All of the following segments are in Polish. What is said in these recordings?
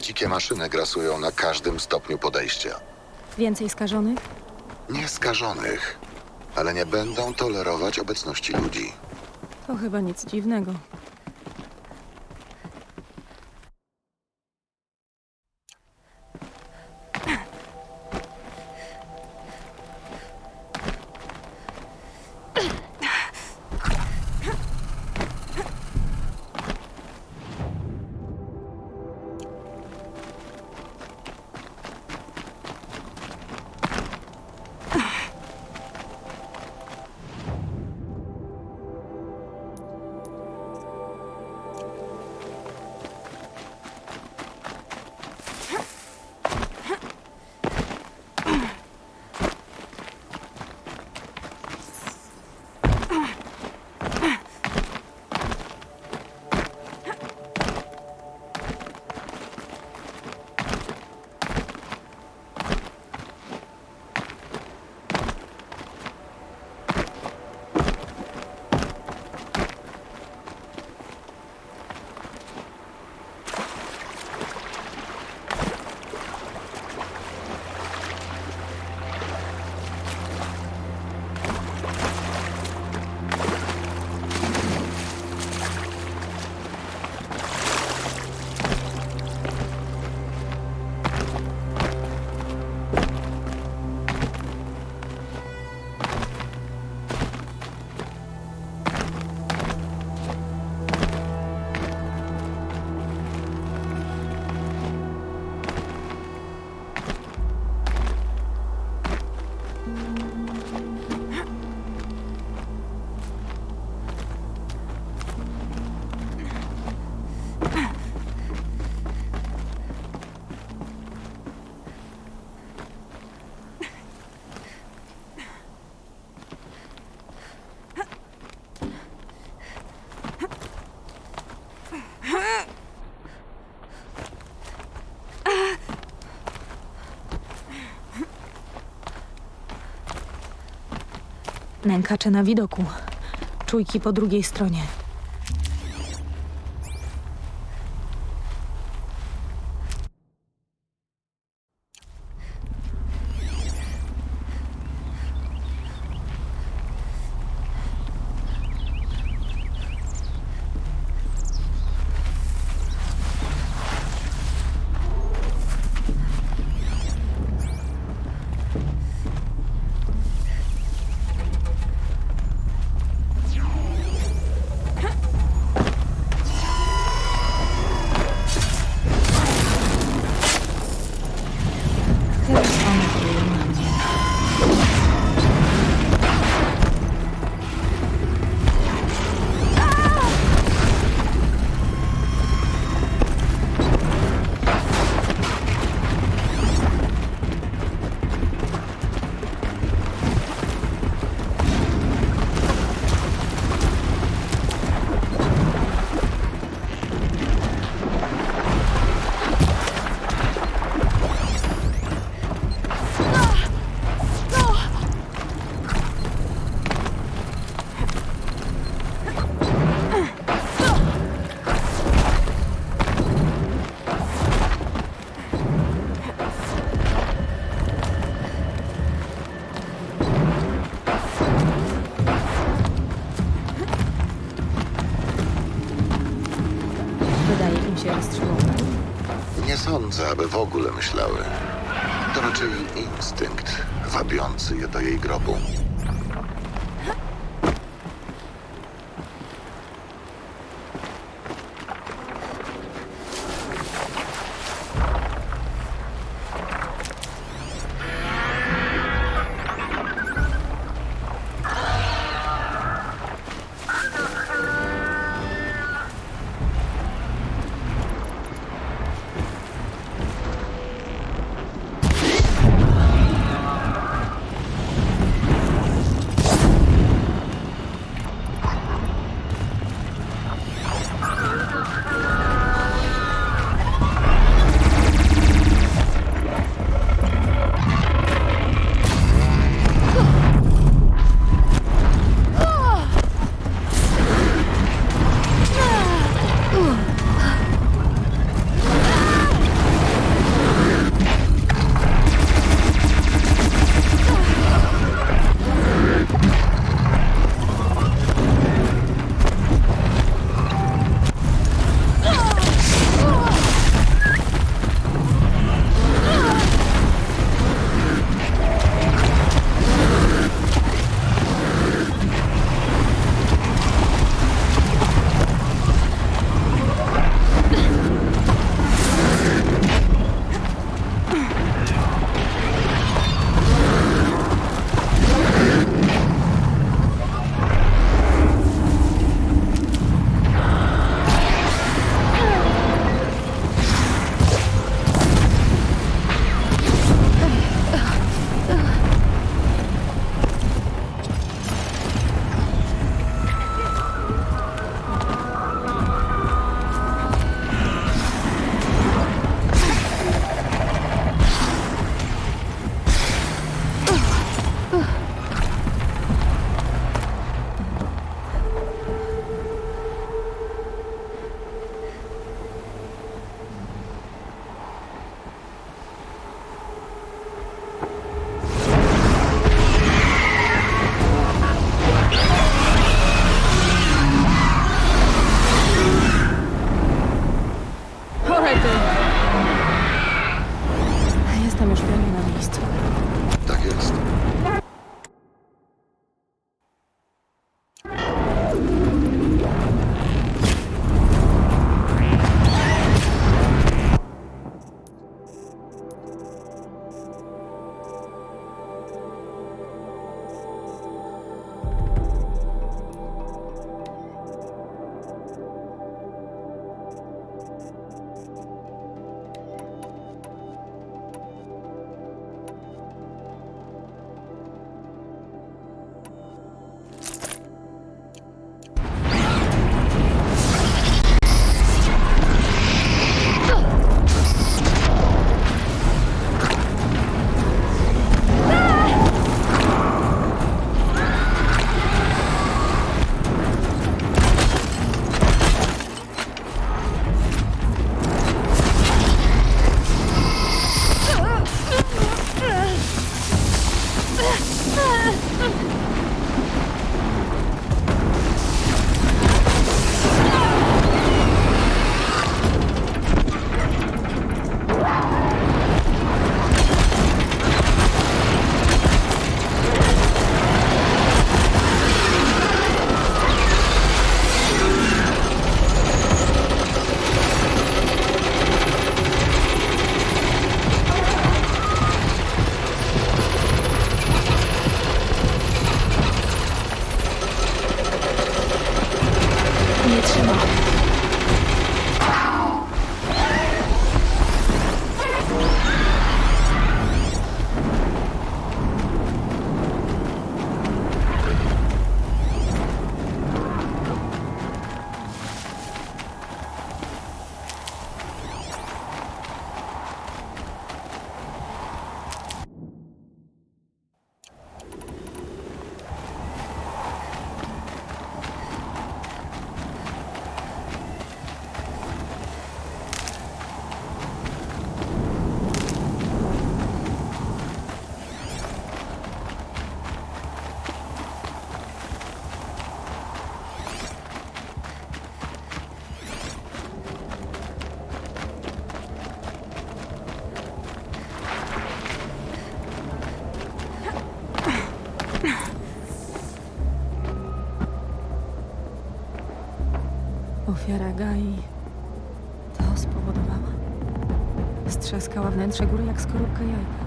Dzikie maszyny grasują na każdym stopniu podejścia. Więcej skażonych? Nieskażonych, ale nie będą tolerować obecności ludzi. To chyba nic dziwnego. Nękacze na widoku. Czujki po drugiej stronie. Aby w ogóle myślały. To raczej instynkt wabiący je do jej grobu. Strzaskała wnętrze góry jak skorupka jajka.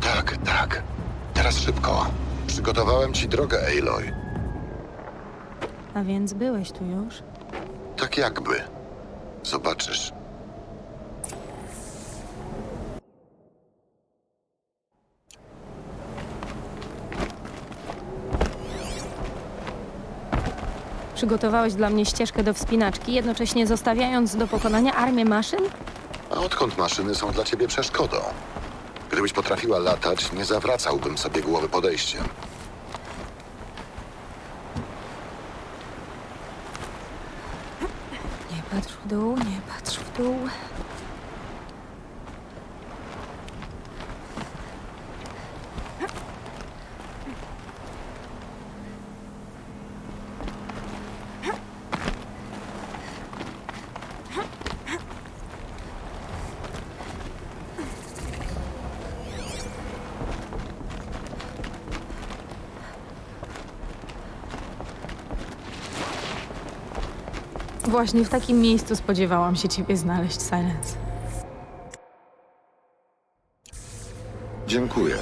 Tak, tak. Teraz szybko. Przygotowałem ci drogę, Aloy. A więc byłeś tu już? Tak jakby. Zobaczysz. Przygotowałeś dla mnie ścieżkę do wspinaczki, jednocześnie zostawiając do pokonania armię maszyn? A odkąd maszyny są dla ciebie przeszkodą? Gdybyś potrafiła latać, nie zawracałbym sobie głowy podejściem. Nie patrz w dół, nie patrz w dół. Właśnie w takim miejscu spodziewałam się ciebie znaleźć, Silence. Dziękuję.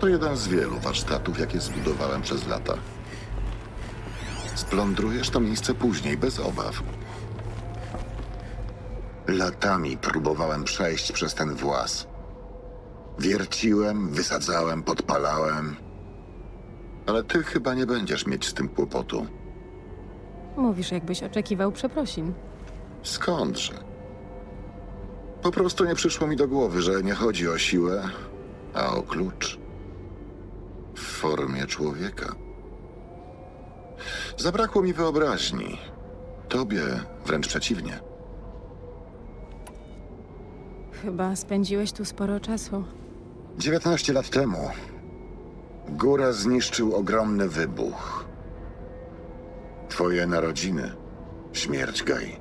To jeden z wielu warsztatów, jakie zbudowałem przez lata. Splądrujesz to miejsce później, bez obaw. Latami próbowałem przejść przez ten włas. Wierciłem, wysadzałem, podpalałem. Ale ty chyba nie będziesz mieć z tym kłopotu. Mówisz, jakbyś oczekiwał przeprosin. Skądże? Po prostu nie przyszło mi do głowy, że nie chodzi o siłę, a o klucz. W formie człowieka. Zabrakło mi wyobraźni. Tobie wręcz przeciwnie. Chyba spędziłeś tu sporo czasu. 19 lat temu górę zniszczył ogromny wybuch. Twoje narodziny Śmierć Gai.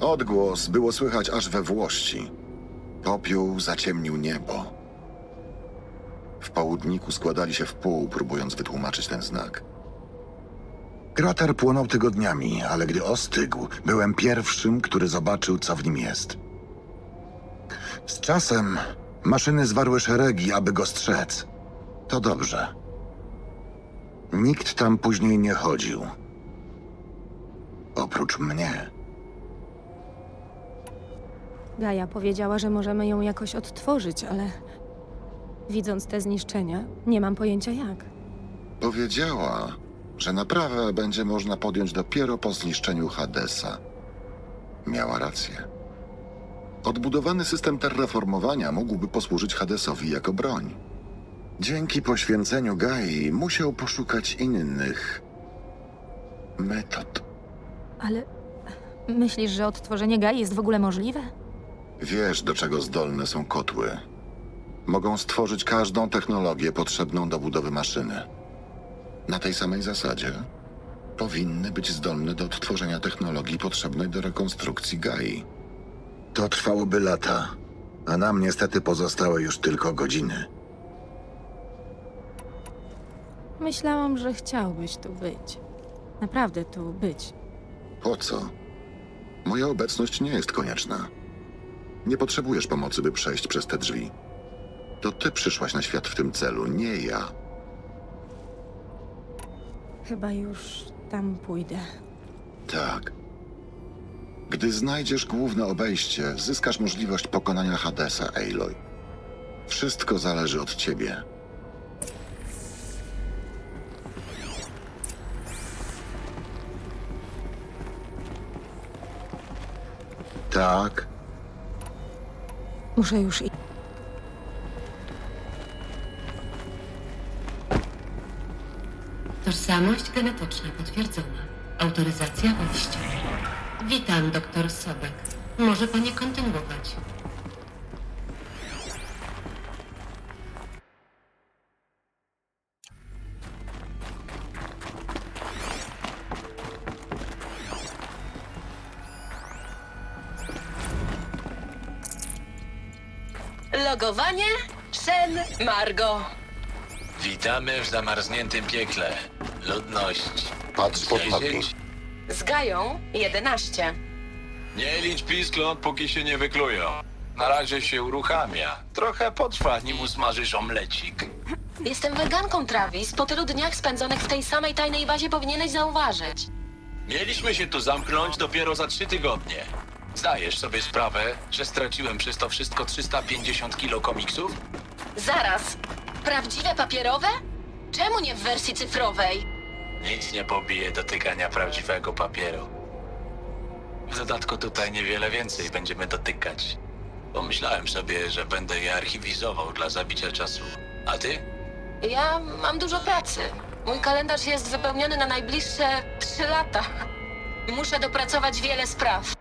Odgłos było słychać aż we Włości. Popiół zaciemnił niebo. W południku składali się w pół, próbując wytłumaczyć ten znak. Krater płonął tygodniami, ale gdy ostygł, byłem pierwszym, który zobaczył, co w nim jest. Z czasem maszyny zwarły szeregi, aby go strzec. To dobrze. Nikt tam później nie chodził. Oprócz mnie. Gaja powiedziała, że możemy ją jakoś odtworzyć, ale widząc te zniszczenia, nie mam pojęcia jak. Powiedziała, że naprawę będzie można podjąć dopiero po zniszczeniu Hadesa. Miała rację. Odbudowany system terraformowania mógłby posłużyć Hadesowi jako broń. Dzięki poświęceniu Gai musiał poszukać innych metod. Ale myślisz, że odtworzenie Gai jest w ogóle możliwe? Wiesz, do czego zdolne są kotły. Mogą stworzyć każdą technologię potrzebną do budowy maszyny. Na tej samej zasadzie powinny być zdolne do odtworzenia technologii potrzebnej do rekonstrukcji Gai. To trwałoby lata, a nam niestety pozostały już tylko godziny. Myślałam, że chciałbyś tu być. Naprawdę tu być. Po co? Moja obecność nie jest konieczna. Nie potrzebujesz pomocy, by przejść przez te drzwi. To ty przyszłaś na świat w tym celu, nie ja. Chyba już tam pójdę. Tak. Gdy znajdziesz główne obejście, zyskasz możliwość pokonania Hadesa, Aloy. Wszystko zależy od ciebie. Tak, Muszę już iść. Tożsamość genetyczna potwierdzona. Autoryzacja wejścia. Witam, doktor Sobek. Może pani kontynuować. Logowanie Shen Margo. Witamy w zamarzniętym piekle. Ludność. patrz pod nogi. 10. Z Gają 11. Nie licz piskląt, póki się nie wyklują. Na razie się uruchamia. Trochę potrwa, nim usmażysz omlecik. Jestem weganką, Travis. Po tylu dniach spędzonych w tej samej tajnej bazie powinieneś zauważyć. Mieliśmy się tu zamknąć dopiero za trzy tygodnie. Zdajesz sobie sprawę, że straciłem przez to wszystko 350 kilo komiksów? Zaraz. Prawdziwe papierowe? Czemu nie w wersji cyfrowej? Nic nie pobije dotykania prawdziwego papieru. W dodatku tutaj niewiele więcej będziemy dotykać. Pomyślałem sobie, że będę je archiwizował dla zabicia czasu. A ty? Ja mam dużo pracy. Mój kalendarz jest wypełniony na najbliższe 3 lata. Muszę dopracować wiele spraw.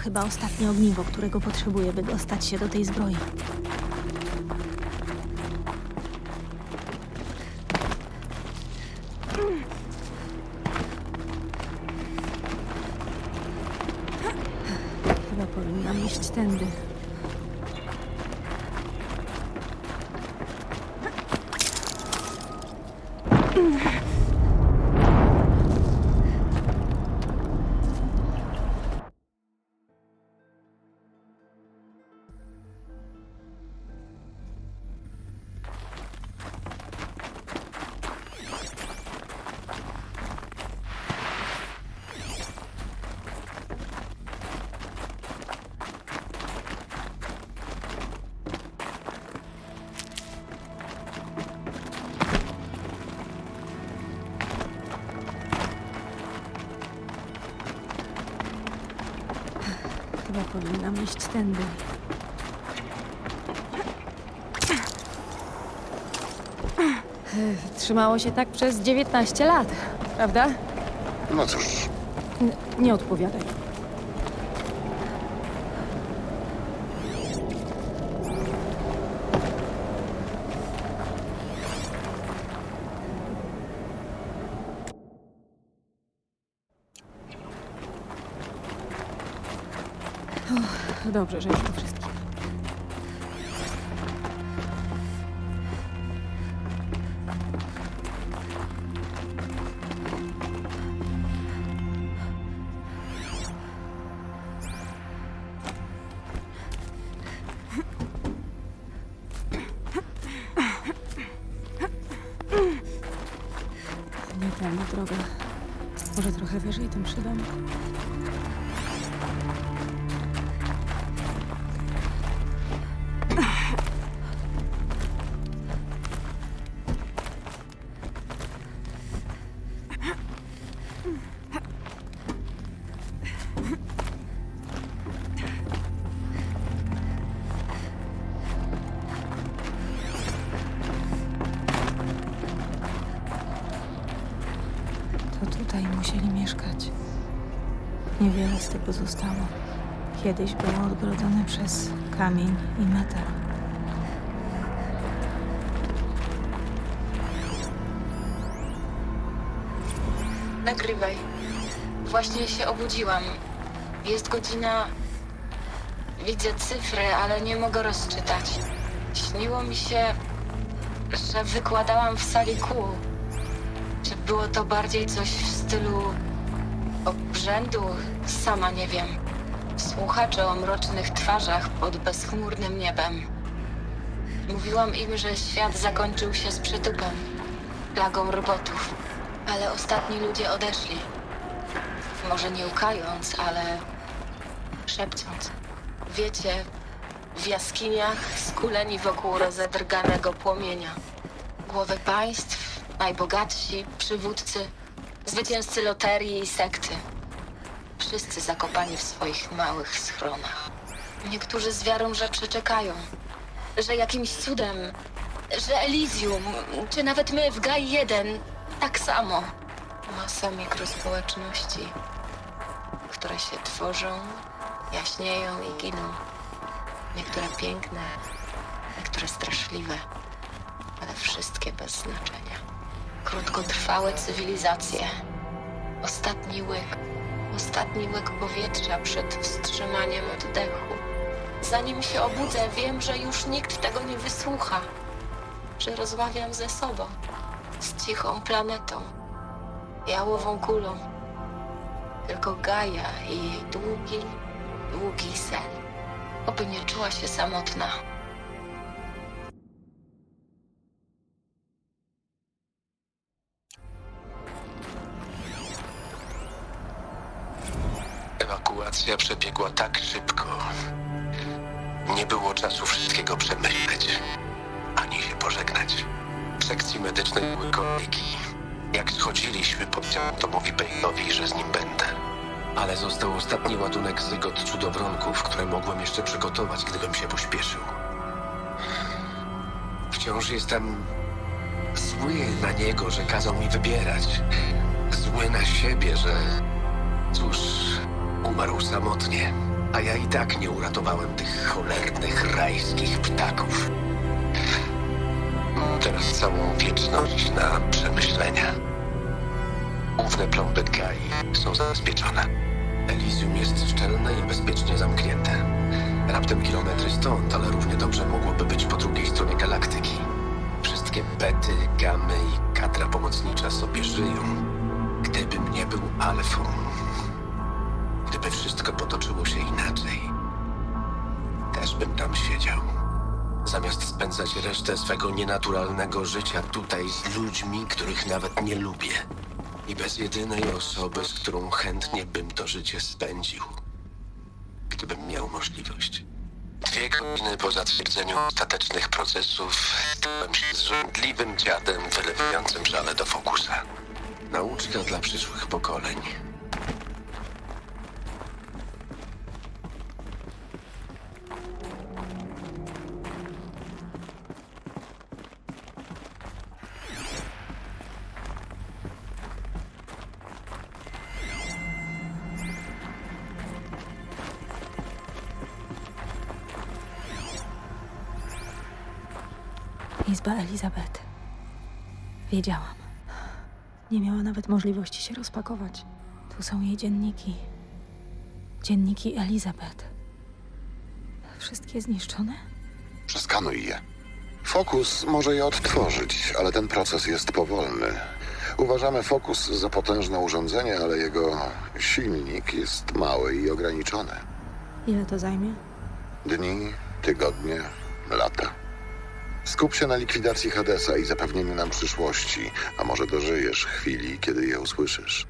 Chyba ostatnie ogniwo, którego potrzebuję, by dostać się do tej zbroi. Powinnam iść tędy. Trzymało się tak przez 19 lat, prawda? No cóż, N- nie odpowiadaj. Uff, Dobrze, że już po wszystkim. Niewiele z tego zostało. Kiedyś było odgrodzone przez kamień i metal. Nagrywaj. Właśnie się obudziłam. Jest godzina. Widzę cyfry, ale nie mogę rozczytać. Śniło mi się, że wykładałam w sali kół. Czy było to bardziej coś w stylu obrzędu? Sama nie wiem. Słuchacze o mrocznych twarzach pod bezchmurnym niebem. Mówiłam im, że świat zakończył się z przytupem, plagą robotów. Ale ostatni ludzie odeszli. Może nie łkając, ale szepcząc. Wiecie, w jaskiniach skuleni wokół rozedrganego płomienia. Głowy państw, najbogatsi, przywódcy, zwycięzcy loterii i sekty. Wszyscy zakopani w swoich małych schronach. Niektórzy z wiarą, że przeczekają. Że jakimś cudem, że Elysium, czy nawet my w Gai 1, tak samo. Masa mikrospołeczności, które się tworzą, jaśnieją i giną. Niektóre piękne, niektóre straszliwe, ale wszystkie bez znaczenia. Krótkotrwałe cywilizacje. Ostatni łyk, ostatni łyk powietrza przed wstrzymaniem oddechu. Zanim się obudzę, wiem, że już nikt tego nie wysłucha. Że rozmawiam ze sobą, z cichą planetą, jałową kulą. Tylko Gaja i jej długi, długi sen. Oby nie czuła się samotna. Ewakuacja przebiegła tak szybko. Nie było czasu wszystkiego przemyśleć, ani się pożegnać. W sekcji medycznej były kolejki. Jak schodziliśmy, powiedziałem Tomowi Bane'owi, że z nim będę. Ale został ostatni ładunek zygot cudowronków, które mogłem jeszcze przygotować, gdybym się pośpieszył. Wciąż jestem zły na niego, że kazał mi wybierać. Zły na siebie, że umarł samotnie, a ja i tak nie uratowałem tych cholernych rajskich ptaków. Teraz całą wieczność na przemyślenia. Ówne plomby Gai są zabezpieczone. Elysium jest szczelne i bezpiecznie zamknięte. Raptem kilometry stąd, ale równie dobrze mogłoby być po drugiej stronie galaktyki. Wszystkie bety, gamy i kadra pomocnicza sobie żyją. Gdybym nie był alfą, Gdyby wszystko potoczyło się inaczej, też bym tam siedział. Zamiast spędzać resztę swego nienaturalnego życia tutaj z ludźmi, których nawet nie lubię. I bez jedynej osoby, z którą chętnie bym to życie spędził. Gdybym miał możliwość. Dwie godziny po zatwierdzeniu ostatecznych procesów stałem się zrzędliwym dziadem wylewającym żale do fokusa. Nauczka dla przyszłych pokoleń. Izba Elizabeth. Wiedziałam. Nie miała nawet możliwości się rozpakować. Tu są jej dzienniki. Dzienniki Elizabeth. Wszystkie zniszczone? Przeskanuj je. Fokus może je odtworzyć, ale ten proces jest powolny. Uważamy Fokus za potężne urządzenie, ale jego silnik jest mały i ograniczony. Ile to zajmie? Dni, tygodnie, lata. Skup się na likwidacji Hadesa i zapewnieniu nam przyszłości, a może dożyjesz chwili, kiedy je usłyszysz.